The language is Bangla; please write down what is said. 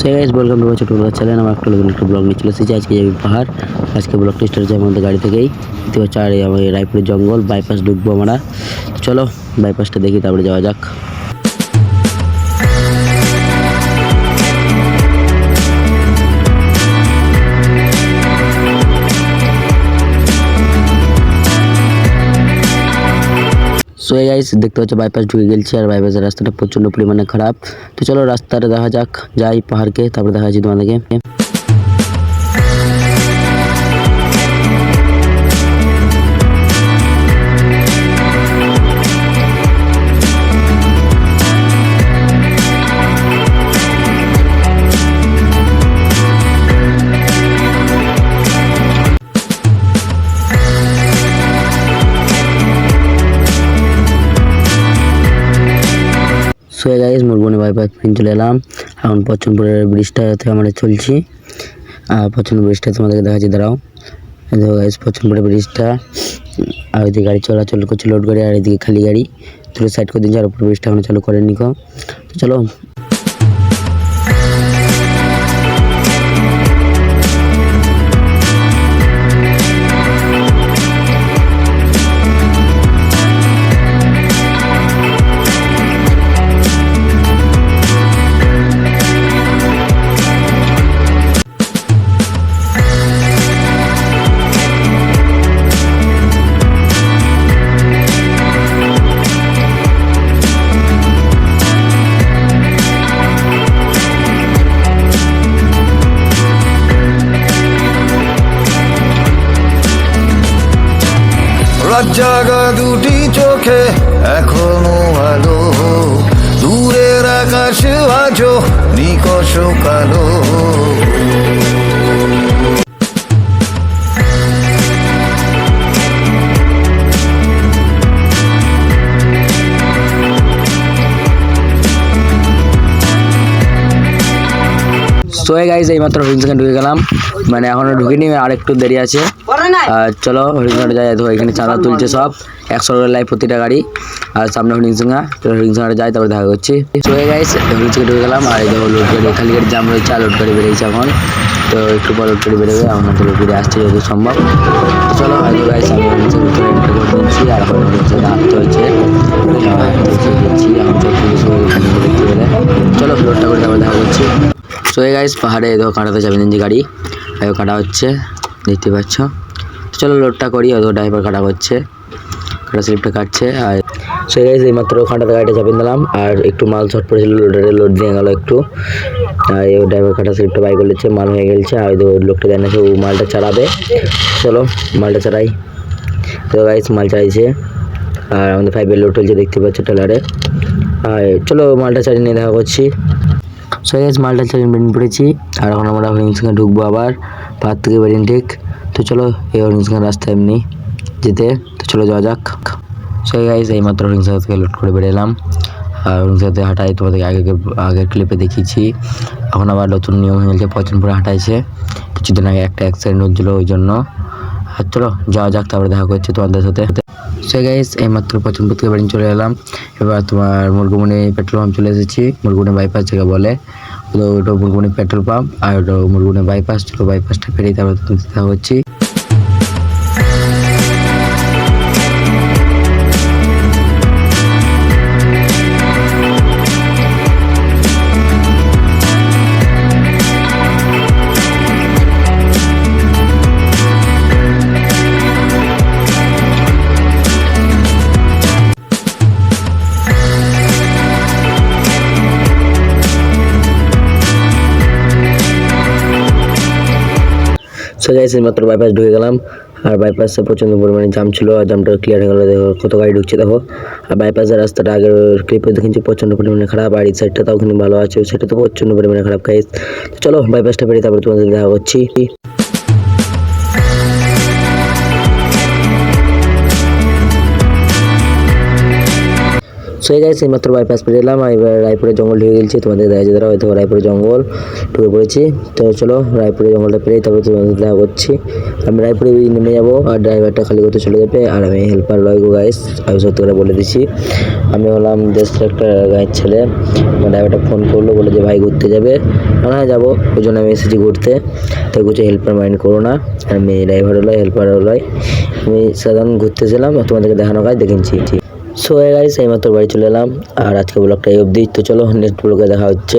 সে গাইজ ওয়েলকাম টু ছোটো ব্লগ চ্যানেল আমার একটা নতুন একটা ব্লগ নিয়ে চলে এসেছি। আজকে যাবি পাহাড়। আজকে ব্লগটা স্টার্ট হচ্ছে আমাদের গাড়ি থেকেই। তো চারে আমার রায়পুরের জঙ্গল বাইপাস ঢুকবো আমরা। চলো বাইপাসটা দেখি, তারপরে যাওয়া যাক। সো গাইস দেখতে হচ্ছে বাইপাস ঢুকে গেছি আর বাইপাসের রাস্তাটা প্রচণ্ড পরিমাণে খারাপ। তো চলো রাস্তাটা দেখা যাক, যাই পাহাড়কে, তারপরে দেখা যাচ্ছি তোমাদেরকে। সো গাইস মুরগুনি বাইপাস ফিন চলে এলাম। এখন পশ্চিমপুরের ব্রিজটাতে আমরা চলছি। আর পশ্চিমপুর ব্রিজটা তোমাদেরকে দেখাচ্ছি, দাঁড়াও। দেখো গাইস পচনপুরের ব্রিজটা আর ওইদিকে গাড়ি চলাচল করছে লোড গাড়ি, আর এদিকে খালি গাড়ি। দুটো সাইড করে দিয়েছে, আর উপর ব্রিজটা এখনও চালু করেনি কো তো চলো রাজ্জাগা দুটি চোখে এখনও ভালো দূরের আকাশ আজো নিকশ কালো। সো গাইস এই মাত্র হরিণ ঢুকে গেলাম। মানে এখনও ঢুকিনি আর একটু দেরি আছে। আর চলো হরিণঘাটে যাই। দেখো এখানে চাঁদা তুলছে সব। একশো টাকা লাই প্রতিটা গাড়ি। আর সামনে হরিণসিংহা তো হরিণসিংহাটা যাই তারপরে দেখা করছি সো গাইস হরিণসিংহে ঢুকে গেলাম। আর এই দেখো লোড গাড়ি খালি গাড়ি জাম রয়েছে আর লোড গাড়ি বেরিয়েছে এখন। তো একটু পর লোড গাড়ি বেরোবে। এখন তো লোড গাড়ি আসছে যত সম্ভব। চলো হয়তো গাইস আমি হরিণসিংহ পাহাড়ে দেখো কাঁটাতে যাবেন যে গাড়ি। আর কাটা হচ্ছে, দেখতে পাচ্ছ। তো চলো লোডটা করি ওদের ড্রাইভার কাটা করছে। কাটা স্লিপটা কাটছে, আর সে গাইস এই মাত্র কাঁটাতে গাড়িটা চাপিয়ে দিলাম, আর একটু মাল শর্ট পড়েছিল লোডারে লোড দিয়ে গেল একটু। আর এই ড্রাইভার কাটা স্লিপটা বাই করেছে মাল হয়ে গেছে আর ওই লোকটা না ও মালটা চালাবে। চলো, মালটা চালাই। তো গাইস মাল চাইছে আর আমাদের ফাইভের লোড চলছে, দেখতে পাচ্ছ ট্রেলারে আর চলো, মালটা চালিয়ে নিয়ে দেখা করছি। সো গাইস মালটা চালিয়ে বেরিয়ে পড়েছি। আর এখন আমরা হরিণসিংহে ঢুকবো আবার, পাহাড় থেকে বেরিয়ে ঠিক। তো চলো, এই হরিণসিংহের রাস্তা এমনি যেতে। তো চলো যাওয়া যাক। সো গাইস এই মাত্র হরিণসিংহ থেকে লোড করে বেরিয়ে এলাম আর হরিণসিংহতে হাঁটাই তোমাদের আগে আগের ক্লিপে দেখিয়েছি। এখন আবার নতুন নিয়ম হয়ে গেছে পছন্দপুরে হাঁটাইছে। কিছুদিন আগে একটা অ্যাক্সিডেন্ট হচ্ছিল ওই জন্য। আর চলো যাওয়া যাক তারপরে দেখা করছি তোমাদের সাথে। সে গাইস এই মাত্র প্রথম পুতকে বাড়ি চলে এলাম। এবার তোমার মুরগুমনি পেট্রোল পাম্প চলে এসেছি। মুরগুমনি বাইপাস যেটা বলে। ওটা মুরগুমনি পেট্রোল পাম্প আর ওটা মুরগুমনি বাইপাস চলো বাইপাসটা ফেরি তারপর দেখা হচ্ছি। সো গাইস মাত্র বাইপাস ঢুকে গেলাম। আর বাইপাসে প্রচণ্ড পরিমাণে জাম ছিল আর জামটা ক্লিয়ার হয়ে গেলো, দেখো কত গাড়ি ঢুকছে, দেখো। আর বাইপাসের রাস্তাটা আগের ক্লিপে দেখেছি, প্রচণ্ড পরিমাণে খারাপ। আর এই সাইডটা তাও কিন্তু ভালো আছে সেটা তো প্রচণ্ড পরিমাণে খারাপ গাইস চলো বাইপাসটা বেরিয়ে তারপরে তোমাদের দেখা করছি সো এই মাত্র বাইপাস পেয়ে এলাম এবার রায়পুরের জঙ্গল ঢুকে গেছি তোমাদের দেখা যাচ্ছে হয়তো রায়পুরের জঙ্গল, ঢুকে পড়েছি। তো চলো, রায়পুরের জঙ্গলটা পেরেই তারপরে তোমাদের দেখা করছি। আমি রায়পুরে নেমে যাব, আর ড্রাইভারটা খালি করতে চলে যাবে, আর আমি হেল্পার রয় গো গাইস আমি সত্যি করে বলে দিচ্ছি আমি হলাম দেশের একটা গায়ের ছেলে ড্রাইভারটা ফোন করল বলে যে, ভাই, ঘুরতে যাবে? হ্যাঁ যাব। ওই জন্য আমি এসেছি ঘুরতে। তো কিছু হেল্পার মাইন্ড করো না, আমি ড্রাইভার হলাই হেল্পার হলাই আমি সাধারণ ঘুরতেছিলাম, তোমাদেরকে দেখানো কাজ দেখেছি সো এই মাত্র বাড়ি চলে এলাম। আর আজকে ব্লগটা এই অবধি। তো চলো নেক্সট ব্লগে দেখা হচ্ছে।